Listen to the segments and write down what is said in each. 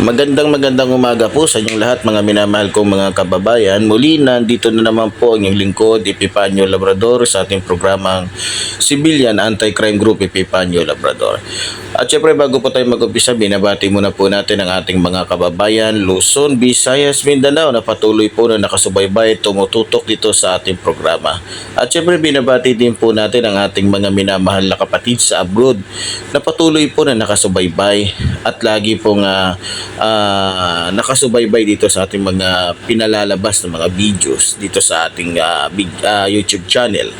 Magandang magandang umaga po sa inyong lahat mga minamahal kong mga kababayan. Muli nandito na naman po ang inyong lingkod Epipanyo Labrador sa ating programang Civilian Anti-Crime Group Epipanyo Labrador. At syempre bago po tayo mag-umpisa, binabati muna po natin ang ating mga kababayan Luzon, Visayas, Mindanao na patuloy po na nakasubaybay tumututok dito sa ating programa. At syempre binabati din po natin ang ating mga minamahal na kapatid sa abroad na patuloy po na nakasubaybay at lagi pong ah, ah, nakasubaybay dito sa ating mga pinalalabas na mga videos dito sa ating ah, big, ah, YouTube channel.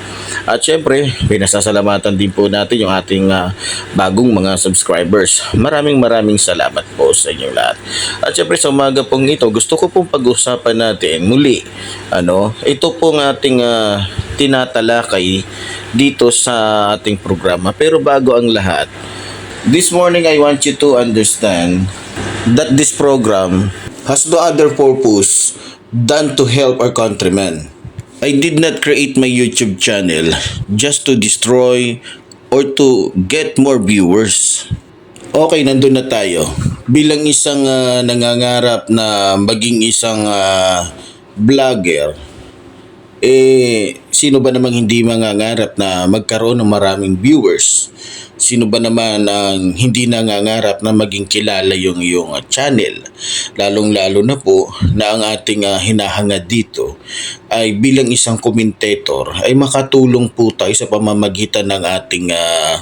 At syempre, pinasasalamatan din po natin yung ating ah, bagong mga subscribers. Maraming maraming salamat po sa inyong lahat. At syempre sa umaga pong ito, gusto ko pong pag-usapan natin muli. Ano, ito pong ating ah, tinatalakay dito sa ating programa. Pero bago ang lahat, This morning, I want you to understand that this program has no other purpose than to help our countrymen. I did not create my YouTube channel just to destroy or to get more viewers. Okay, nandun na tayo. Bilang isang ah, nangangarap na maging isang ah, vlogger, eh, sino ba namang hindi mangangarap na magkaroon ng maraming viewers? Sino ba naman ang hindi nangangarap na maging kilala yung yung uh, channel? Lalong-lalo na po na ang ating uh, hinahangad dito ay bilang isang commentator ay makatulong po tayo sa pamamagitan ng ating uh,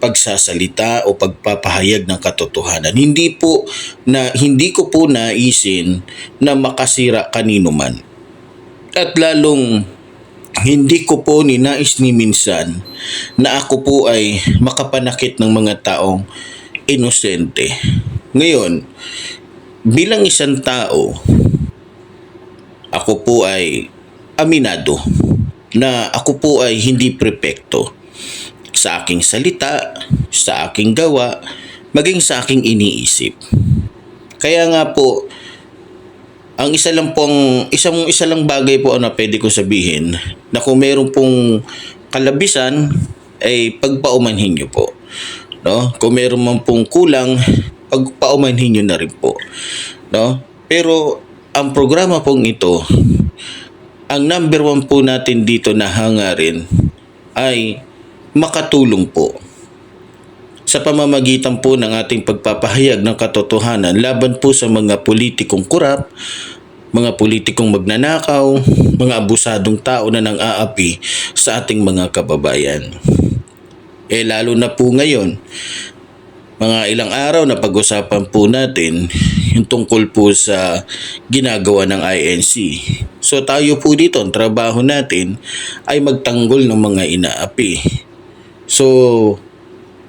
pagsasalita o pagpapahayag ng katotohanan. Hindi po na hindi ko po naisin na makasira kanino man at lalong hindi ko po ninais ni minsan na ako po ay makapanakit ng mga taong inosente. Ngayon, bilang isang tao, ako po ay aminado na ako po ay hindi prepekto sa aking salita, sa aking gawa, maging sa aking iniisip. Kaya nga po, ang isa lang pong isang isa lang bagay po na pwede ko sabihin na kung meron pong kalabisan ay pagpaumanhin niyo po. No? Kung meron man pong kulang, pagpaumanhin niyo na rin po. No? Pero ang programa pong ito, ang number one po natin dito na hangarin ay makatulong po sa pamamagitan po ng ating pagpapahayag ng katotohanan laban po sa mga politikong kurap, mga politikong magnanakaw, mga abusadong tao na nang aapi sa ating mga kababayan. Eh lalo na po ngayon, mga ilang araw na pag-usapan po natin yung tungkol po sa ginagawa ng INC. So tayo po dito, ang trabaho natin ay magtanggol ng mga inaapi. So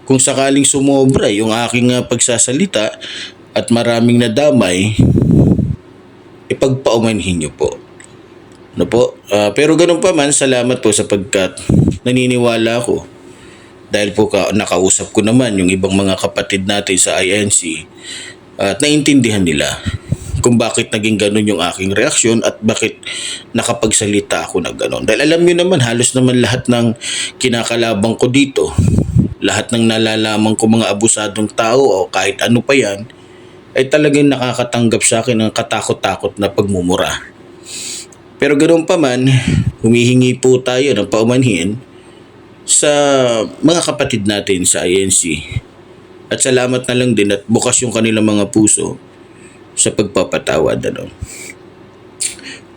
kung sakaling sumobra yung aking uh, pagsasalita at maraming nadamay, ipagpaumanhin niyo po. No po? Ah, pero ganun pa man, salamat po sapagkat naniniwala ako dahil po ka, nakausap ko naman yung ibang mga kapatid natin sa INC at naintindihan nila kung bakit naging ganun yung aking reaksyon at bakit nakapagsalita ako na ganun. Dahil alam niyo naman, halos naman lahat ng kinakalabang ko dito, lahat ng nalalaman ko mga abusadong tao o kahit ano pa yan, ay talagang nakakatanggap sa akin ng katakot-takot na pagmumura. Pero ganoon pa man, humihingi po tayo ng paumanhin sa mga kapatid natin sa INC. At salamat na lang din at bukas yung kanilang mga puso sa pagpapatawad. Ano.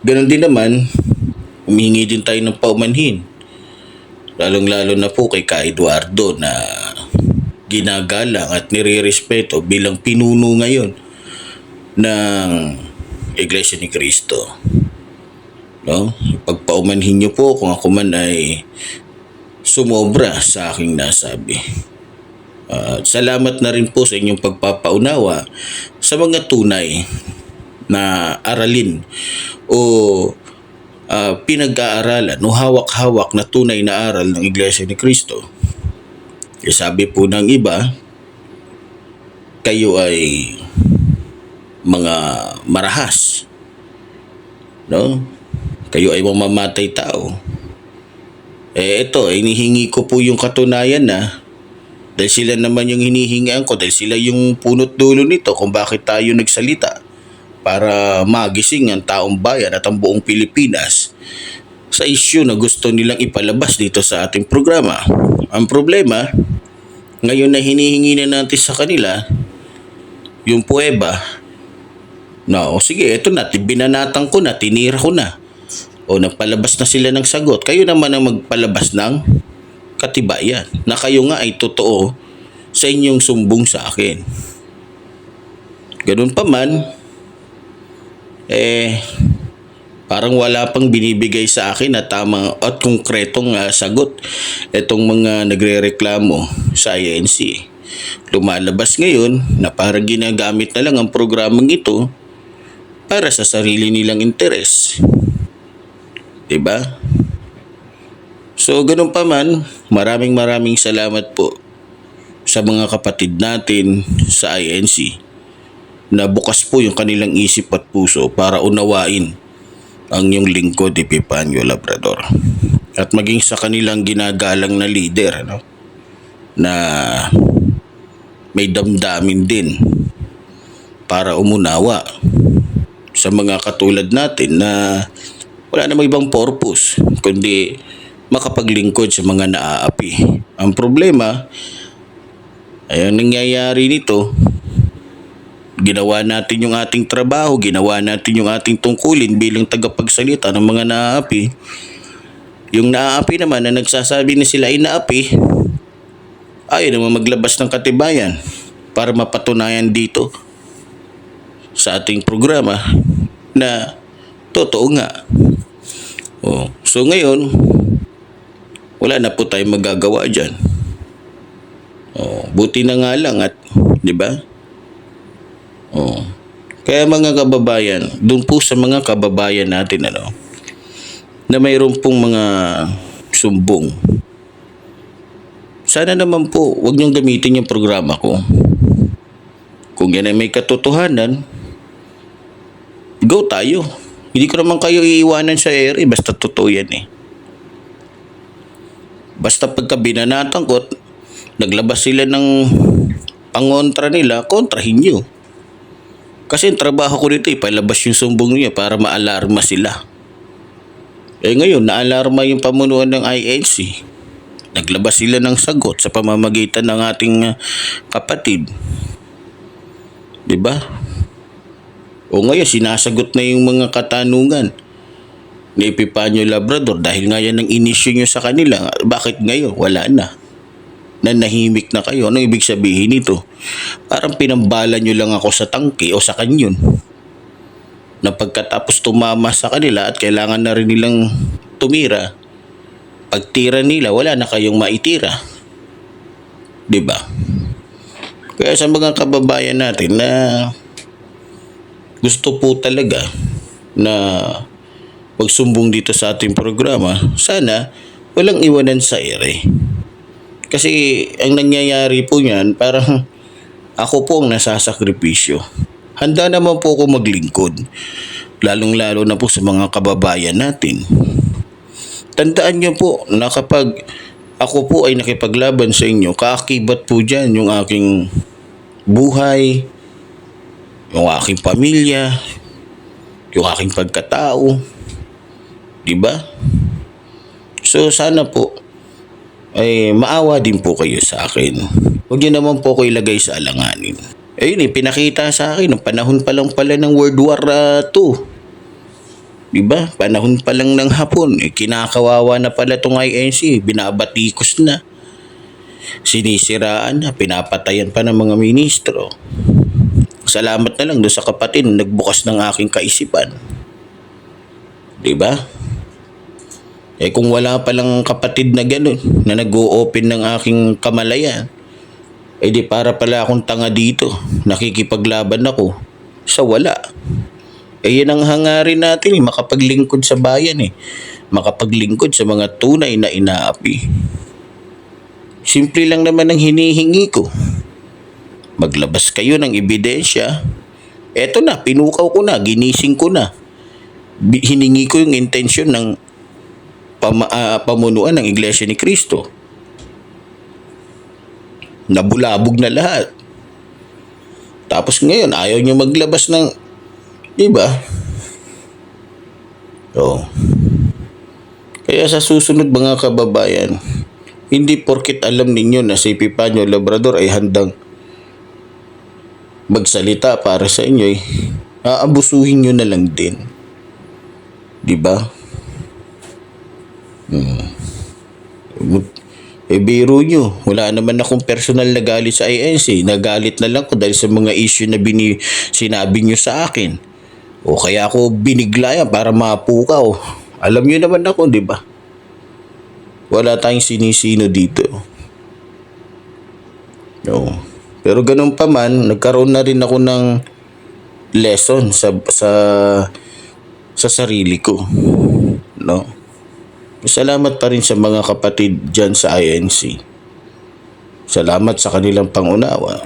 Ganon din naman, humihingi din tayo ng paumanhin. Lalong-lalo na po kay Ka Eduardo na ginagalang at nire-respeto bilang pinuno ngayon ng Iglesia ni Cristo. No? Pagpaumanhin niyo po kung ako man ay sumobra sa aking nasabi. At salamat na rin po sa inyong pagpapaunawa sa mga tunay na aralin o ah, pinag-aaralan o hawak-hawak na tunay na aral ng Iglesia ni Cristo. Eh, sabi po ng iba, kayo ay mga marahas. No? Kayo ay mamamatay tao. Eh ito, inihingi ko po yung katunayan na Dahil sila naman yung hinihingaan ko, dahil sila yung punot dulo nito kung bakit tayo nagsalita para magising ang taong bayan at ang buong Pilipinas sa issue na gusto nilang ipalabas dito sa ating programa. Ang problema, ngayon na hinihingi na natin sa kanila yung puweba na o sige, eto na, binanatan ko na, tinira ko na. O nagpalabas na sila ng sagot. Kayo naman ang magpalabas ng katibayan na kayo nga ay totoo sa inyong sumbong sa akin. Ganun pa man, eh, parang wala pang binibigay sa akin na tamang at konkretong ah, sagot itong mga nagrereklamo sa INC. Lumalabas ngayon na parang ginagamit na lang ang programang ito para sa sarili nilang interes. 'Di ba? So ganun pa man, maraming maraming salamat po sa mga kapatid natin sa INC na bukas po yung kanilang isip at puso para unawain ang yung lingkod Epipanyo Labrador. At maging sa kanilang ginagalang na leader ano, na may damdamin din para umunawa sa mga katulad natin na wala namang ibang purpose kundi makapaglingkod sa mga naaapi. Ang problema ay ang nangyayari nito ginawa natin yung ating trabaho, ginawa natin yung ating tungkulin bilang tagapagsalita ng mga naaapi. Yung naaapi naman na nagsasabi na sila ay naapi, ayaw naman maglabas ng katibayan para mapatunayan dito sa ating programa na totoo nga. Oh, so ngayon, wala na po tayong magagawa dyan. Oh, buti na nga lang at, di ba? Oh. Kaya mga kababayan, doon po sa mga kababayan natin ano, na mayroon pong mga sumbong. Sana naman po, wag niyong gamitin yung programa ko. Kung yan ay may katotohanan, go tayo. Hindi ko naman kayo iiwanan sa ere, basta totoo yan eh. Basta pagka binanatan naglabas sila ng pangontra nila, kontrahin nyo. Kasi ang trabaho ko dito, ipalabas yung sumbong niya para maalarma sila. Eh ngayon, naalarma yung pamunuan ng INC. Naglabas sila ng sagot sa pamamagitan ng ating uh, kapatid. ba? O ngayon, sinasagot na yung mga katanungan ni Epipanyo Labrador dahil nga yan ang inisyo nyo sa kanila. Bakit ngayon? Wala na nanahimik na kayo. Ano ibig sabihin nito? Parang pinambala nyo lang ako sa tangke o sa kanyon. Na pagkatapos tumama sa kanila at kailangan na rin nilang tumira, pagtira nila, wala na kayong maitira. ba? Kaya sa mga kababayan natin na gusto po talaga na magsumbong dito sa ating programa, sana walang iwanan sa ere. Kasi ang nangyayari po niyan, parang ako po ang nasasakripisyo. Handa naman po ako maglingkod. Lalong-lalo na po sa mga kababayan natin. Tandaan niyo po na kapag ako po ay nakipaglaban sa inyo, kaakibat po dyan yung aking buhay, yung aking pamilya, yung aking pagkatao. Diba? So sana po ay maawa din po kayo sa akin. Huwag niyo naman po ko ilagay sa alanganin. Ayun eh, pinakita sa akin, ng panahon pa lang pala ng World War uh, II. Diba? Panahon pa lang ng hapon, eh, kinakawawa na pala itong INC, binabatikos na. Sinisiraan na, pinapatayan pa ng mga ministro. Salamat na lang doon sa kapatid na nagbukas ng aking kaisipan. Diba? Eh kung wala palang kapatid na gano'n, na nag-o-open ng aking kamalayan, eh di para pala akong tanga dito, nakikipaglaban ako sa wala. Eh yan ang hangarin natin eh, makapaglingkod sa bayan eh. Makapaglingkod sa mga tunay na inaapi. Simple lang naman ang hinihingi ko. Maglabas kayo ng ebidensya. Eto na, pinukaw ko na, ginising ko na. Hiningi ko yung intensyon ng pama, ah, pamunuan ng Iglesia ni Cristo. Nabulabog na lahat. Tapos ngayon, ayaw nyo maglabas ng... Di ba? Oo. Kaya sa susunod mga kababayan, hindi porkit alam ninyo na si Pipanyo Labrador ay handang magsalita para sa inyo eh. Aabusuhin nyo na lang din. Di ba? Hmm. Eh biro nyo, wala naman akong personal na galit sa INC. Nagalit na lang ko dahil sa mga issue na bini, sinabi nyo sa akin. O kaya ako binigla yan para mapukaw. Alam nyo naman ako, di ba? Wala tayong sinisino dito. No. Pero ganun pa man, nagkaroon na rin ako ng lesson sa sa sa sarili ko. No. Salamat pa rin sa mga kapatid dyan sa INC. Salamat sa kanilang pangunawa.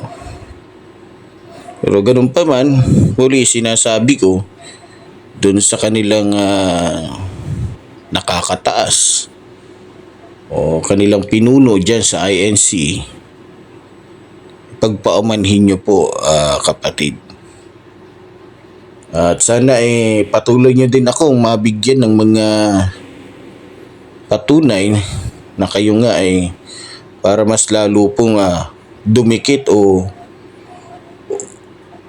Pero ganun pa man, huli sinasabi ko dun sa kanilang ah, nakakataas o kanilang pinuno dyan sa INC, pagpaumanhin nyo po ah, kapatid. At sana eh patuloy nyo din akong mabigyan ng mga patunay na kayo nga ay para mas lalo pong ah, dumikit o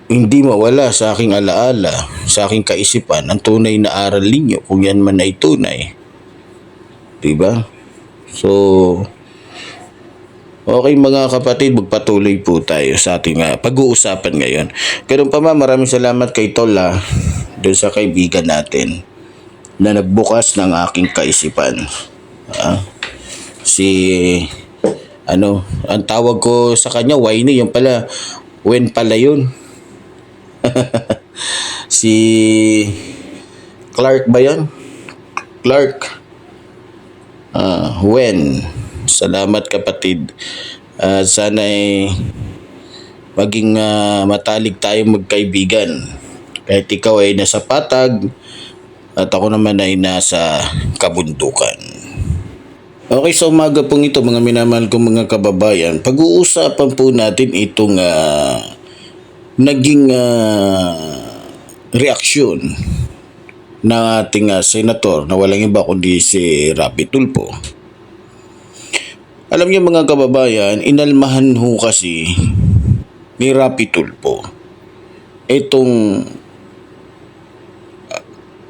hindi mawala sa aking alaala, sa aking kaisipan, ang tunay na aral ninyo kung yan man ay tunay. Diba? So, okay mga kapatid, magpatuloy po tayo sa ating ah, pag-uusapan ngayon. Ganun pa ma, maraming salamat kay Tola doon sa kaibigan natin na nagbukas ng aking kaisipan. Ah, si ano, ang tawag ko sa kanya, Wayne, yung pala, when pala yun. si Clark ba yun? Clark. Ah, when. Salamat kapatid. Ah, sana ay maging ah, matalik tayo magkaibigan. Kahit ikaw ay nasa patag at ako naman ay nasa kabundukan. Okay, sa umaga pong ito mga minamahal kong mga kababayan, pag-uusapan po natin itong ah, naging ah, reaksyon ng ating ah, senator na walang iba kundi si Rapi Tulfo. Alam niyo mga kababayan, inalmahan ho kasi ni Rapi Tulfo itong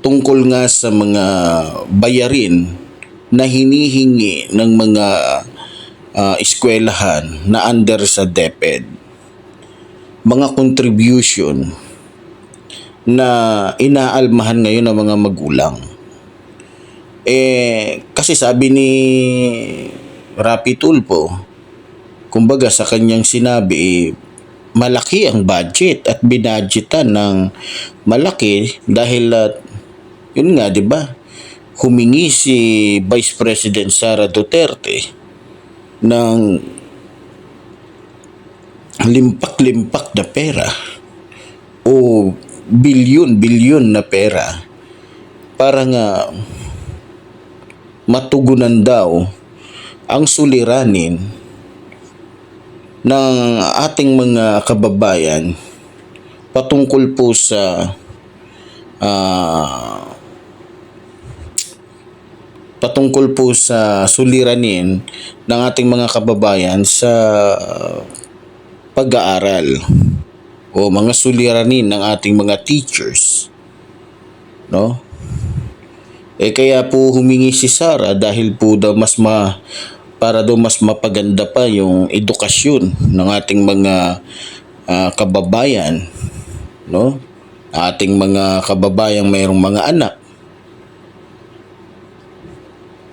tungkol nga sa mga bayarin na hinihingi ng mga ah, eskwelahan na under sa DepEd. Mga contribution na inaalmahan ngayon ng mga magulang. Eh, kasi sabi ni Rapi Tulfo, kumbaga sa kanyang sinabi, malaki ang budget at binadgetan ng malaki dahil at yun nga, di ba? Humingi si Vice President Sara Duterte ng limpak-limpak na pera o bilyon-bilyon na pera para nga matugunan daw ang suliranin ng ating mga kababayan patungkol po sa ah, patungkol po sa suliranin ng ating mga kababayan sa pag-aaral o mga suliranin ng ating mga teachers. No? Eh kaya po humingi si Sara dahil po daw mas ma para daw mas mapaganda pa yung edukasyon ng ating mga ah, kababayan, no? Ating mga kababayang mayroong mga anak.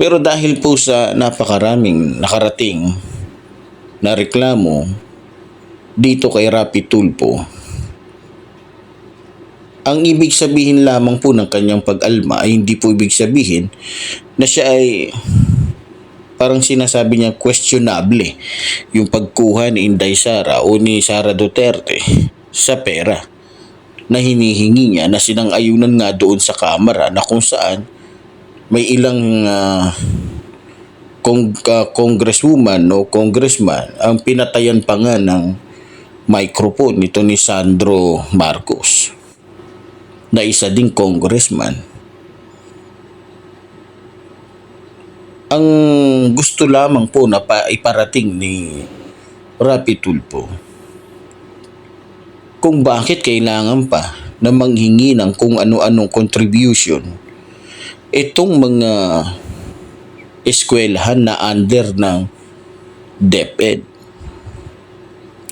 Pero dahil po sa napakaraming nakarating na reklamo dito kay Rapi Tulfo, ang ibig sabihin lamang po ng kanyang pag-alma ay hindi po ibig sabihin na siya ay parang sinasabi niya questionable yung pagkuha ni Inday Sara o ni Sara Duterte sa pera na hinihingi niya na sinang-ayunan nga doon sa kamera na kung saan may ilang ah, kong uh, congresswoman o congressman ang pinatayan pa nga ng microphone nito ni Sandro Marcos na isa ding congressman. Ang gusto lamang po na pa iparating ni Rapi Tulpo kung bakit kailangan pa na manghingi ng kung ano-anong contribution itong mga eskwelahan na under ng DepEd.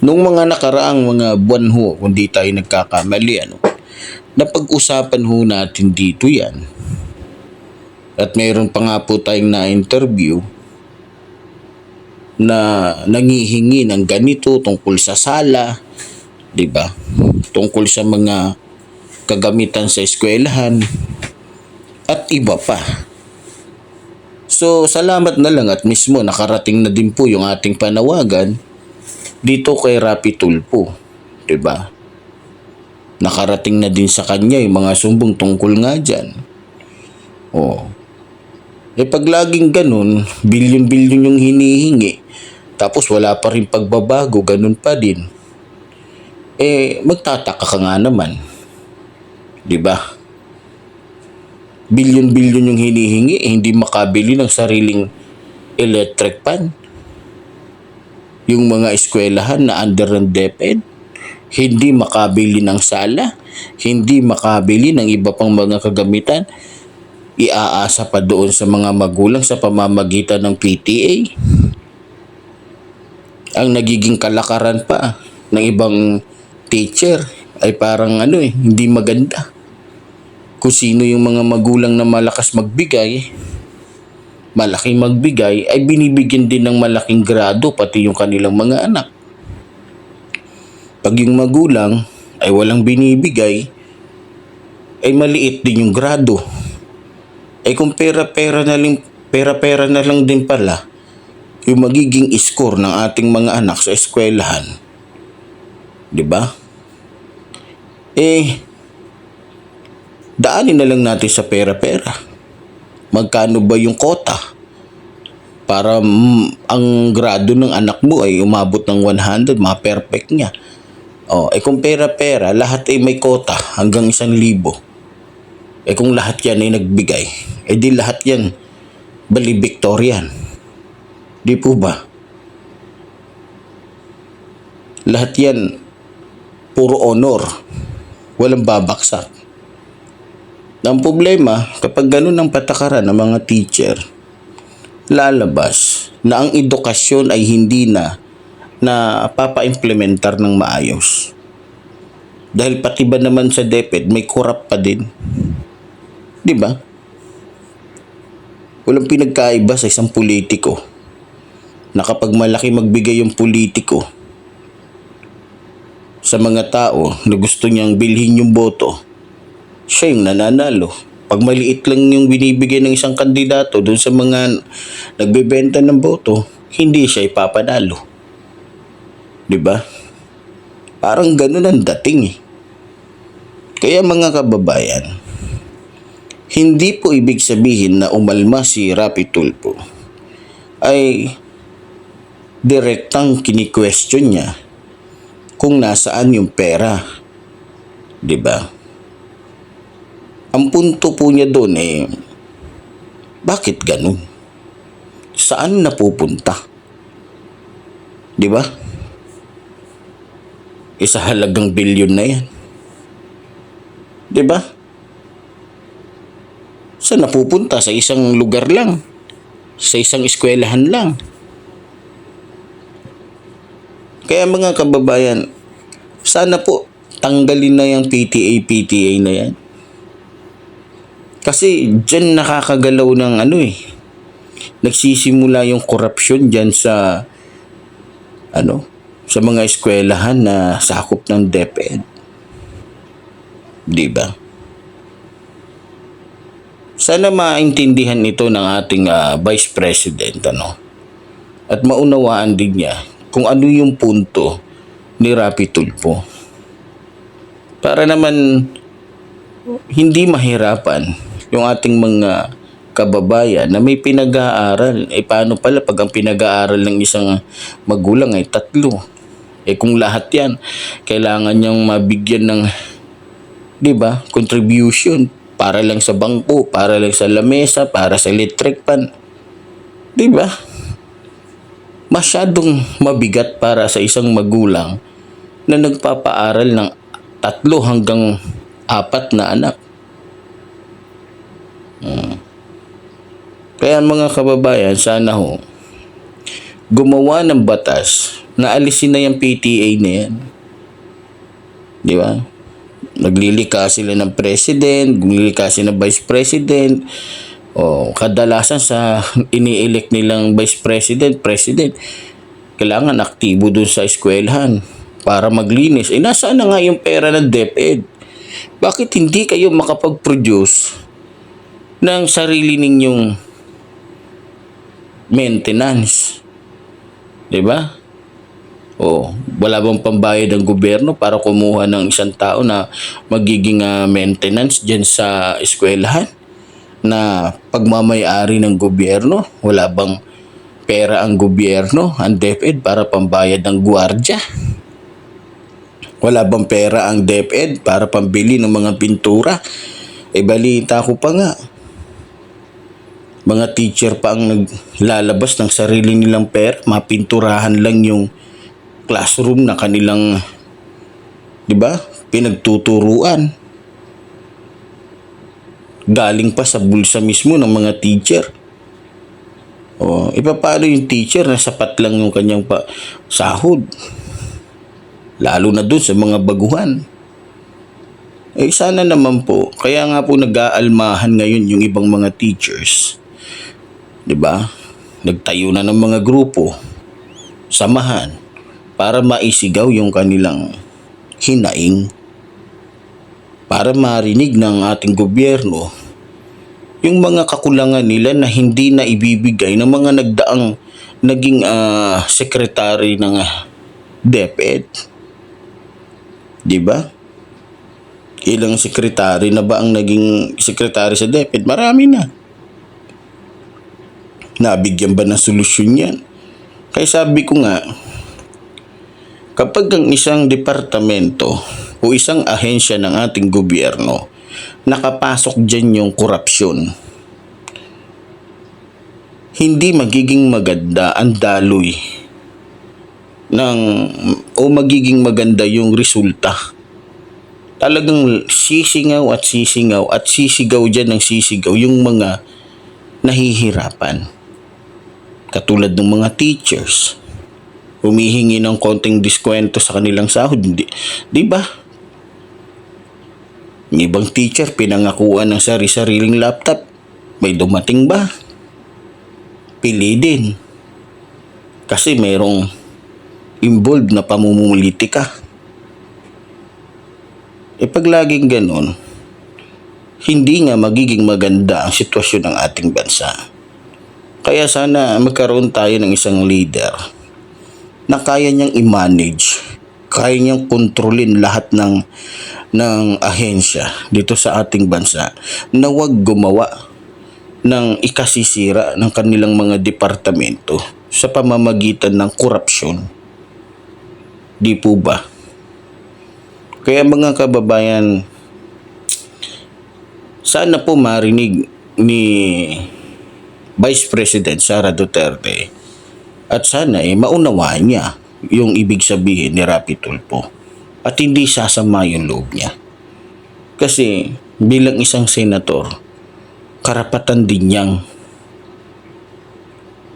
Nung mga nakaraang mga buwan ho, kung di tayo nagkakamali, ano, napag-usapan ho natin dito yan. At mayroon pa nga po tayong na-interview na nangihingi ng ganito tungkol sa sala, di ba? Tungkol sa mga kagamitan sa eskwelahan at iba pa. So, salamat na lang at mismo nakarating na din po yung ating panawagan dito kay Rapi Tulpo. ba? Nakarating na din sa kanya yung mga sumbong tungkol nga dyan. Oh. Eh pag laging ganun, bilyon-bilyon yung hinihingi, tapos wala pa rin pagbabago, ganun pa din. Eh, magtataka ka nga naman. 'Di ba? Bilyon-bilyon yung hinihingi, eh, hindi makabili ng sariling electric pan. Yung mga eskwelahan na under ng DepEd, hindi makabili ng sala, hindi makabili ng iba pang mga kagamitan, iaasa pa doon sa mga magulang sa pamamagitan ng PTA. Ang nagiging kalakaran pa ng ibang teacher ay parang ano eh, hindi maganda kung sino yung mga magulang na malakas magbigay, malaking magbigay, ay binibigyan din ng malaking grado pati yung kanilang mga anak. Pag yung magulang ay walang binibigay, ay maliit din yung grado. Ay kung pera-pera na lang, pera-pera na lang din pala, yung magiging score ng ating mga anak sa eskwelahan. 'Di ba? Eh, daanin na lang natin sa pera-pera. Magkano ba yung kota? Para mm, ang grado ng anak mo ay umabot ng 100, mga perfect niya. Oh, eh kung pera-pera, lahat ay may kota hanggang isang libo. Eh kung lahat yan ay nagbigay, eh di lahat yan bali Victorian. Di po ba? Lahat yan puro honor. Walang babaksak. Ang problema, kapag ganun ang patakaran ng mga teacher, lalabas na ang edukasyon ay hindi na na papa-implementar ng maayos. Dahil pati ba naman sa DepEd, may corrupt pa din. Di ba? Walang pinagkaiba sa isang politiko na kapag malaki magbigay yung politiko sa mga tao na gusto niyang bilhin yung boto, siya yung nananalo. Pag maliit lang yung binibigay ng isang kandidato doon sa mga nagbebenta ng boto, hindi siya ipapanalo. 'Di ba? Parang ganun ang dating eh. Kaya mga kababayan, hindi po ibig sabihin na umalma si Rapi Tulpo ay direktang kini-question niya kung nasaan yung pera. 'Di ba? Ang punto po niya doon eh, bakit ganun? Saan napupunta? Di ba? Isa halagang bilyon na yan. Di ba? Saan napupunta? Sa isang lugar lang. Sa isang eskwelahan lang. Kaya mga kababayan, sana po tanggalin na yung PTA-PTA na yan. Kasi dyan nakakagalaw ng ano eh. Nagsisimula yung korupsyon dyan sa ano sa mga eskwelahan na sakop ng DepEd. Di ba? Sana maintindihan ito ng ating uh, Vice President ano. At maunawaan din niya kung ano yung punto ni Rapi Tulpo. Para naman hindi mahirapan yung ating mga kababayan na may pinag-aaral. Eh paano pala pag ang pinag-aaral ng isang magulang ay tatlo? Eh kung lahat yan, kailangan niyang mabigyan ng, di ba, contribution para lang sa bangko, para lang sa lamesa, para sa electric pan. Di ba? Masyadong mabigat para sa isang magulang na nagpapaaral ng tatlo hanggang apat na anak. Kaya mga kababayan, sana ho, gumawa ng batas na alisin na yung PTA na yan. Di ba? Naglilika sila ng president, naglilika sila ng vice president, o kadalasan sa ini-elect nilang vice president, president, kailangan aktibo dun sa eskwelahan para maglinis. Eh, nasaan na nga yung pera ng DepEd? Bakit hindi kayo makapag-produce ng sarili ninyong maintenance. 'Di ba? O, wala bang pambayad ng gobyerno para kumuha ng isang tao na magiging ah, maintenance diyan sa eskwelahan? Na pagmamayari ng gobyerno, wala bang pera ang gobyerno, ang DepEd para pambayad ng gwardiya? Wala bang pera ang DepEd para pambili ng mga pintura? E balita ko pa nga, mga teacher pa ang naglalabas ng sarili nilang pera, mapinturahan lang yung classroom na kanilang, di ba, pinagtuturuan. Galing pa sa bulsa mismo ng mga teacher. O, ipapano yung teacher na sapat lang yung kanyang pa sahod. Lalo na dun sa mga baguhan. Eh sana naman po, kaya nga po nag-aalmahan ngayon yung ibang mga teachers 'di ba? Nagtayo na ng mga grupo, samahan para maisigaw yung kanilang hinaing para marinig ng ating gobyerno yung mga kakulangan nila na hindi na ibibigay ng mga nagdaang naging ah, secretary ng ah, DepEd. 'Di ba? Ilang sekretary na ba ang naging sekretary sa DepEd? Marami na. Nabigyan ba ng solusyon yan? Kaya sabi ko nga, kapag ang isang departamento o isang ahensya ng ating gobyerno, nakapasok dyan yung korupsyon, hindi magiging maganda ang daloy ng o magiging maganda yung resulta. Talagang sisingaw at sisingaw at sisigaw dyan ng sisigaw yung mga nahihirapan katulad ng mga teachers, humihingi ng konting diskwento sa kanilang sahod. Di, di ba? Yung ibang teacher, pinangakuan ng sari-sariling laptop. May dumating ba? Pili din. Kasi mayroong involved na pamumulitika. E pag laging ganun, hindi nga magiging maganda ang sitwasyon ng ating bansa. Kaya sana magkaroon tayo ng isang leader na kaya niyang i-manage, kaya niyang kontrolin lahat ng ng ahensya dito sa ating bansa na wag gumawa ng ikasisira ng kanilang mga departamento sa pamamagitan ng korupsyon. Di po ba? Kaya mga kababayan, sana po marinig ni Vice President Sara Duterte at sana eh maunawaan niya yung ibig sabihin ni Rapi Tulfo at hindi sasama yung loob niya. Kasi bilang isang senator, karapatan din niyang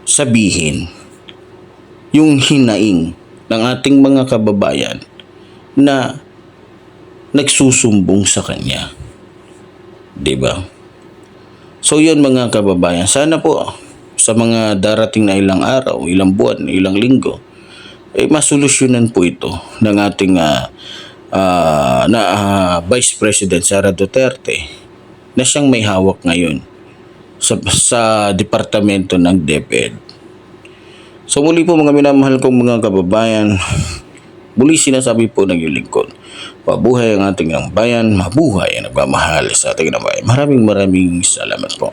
sabihin yung hinaing ng ating mga kababayan na nagsusumbong sa kanya. 'Di ba? So yun mga kababayan, sana po sa mga darating na ilang araw, ilang buwan, ilang linggo, eh masolusyonan po ito ng ating ah, ah, na ah, Vice President Sara Duterte na siyang may hawak ngayon sa, sa departamento ng DepEd. So muli po mga minamahal kong mga kababayan, muli sinasabi po ng iyong lingkod, Mabuhay ang ating ng bayan, mabuhay ang nagmamahal sa ating ng bayan. Maraming maraming salamat po.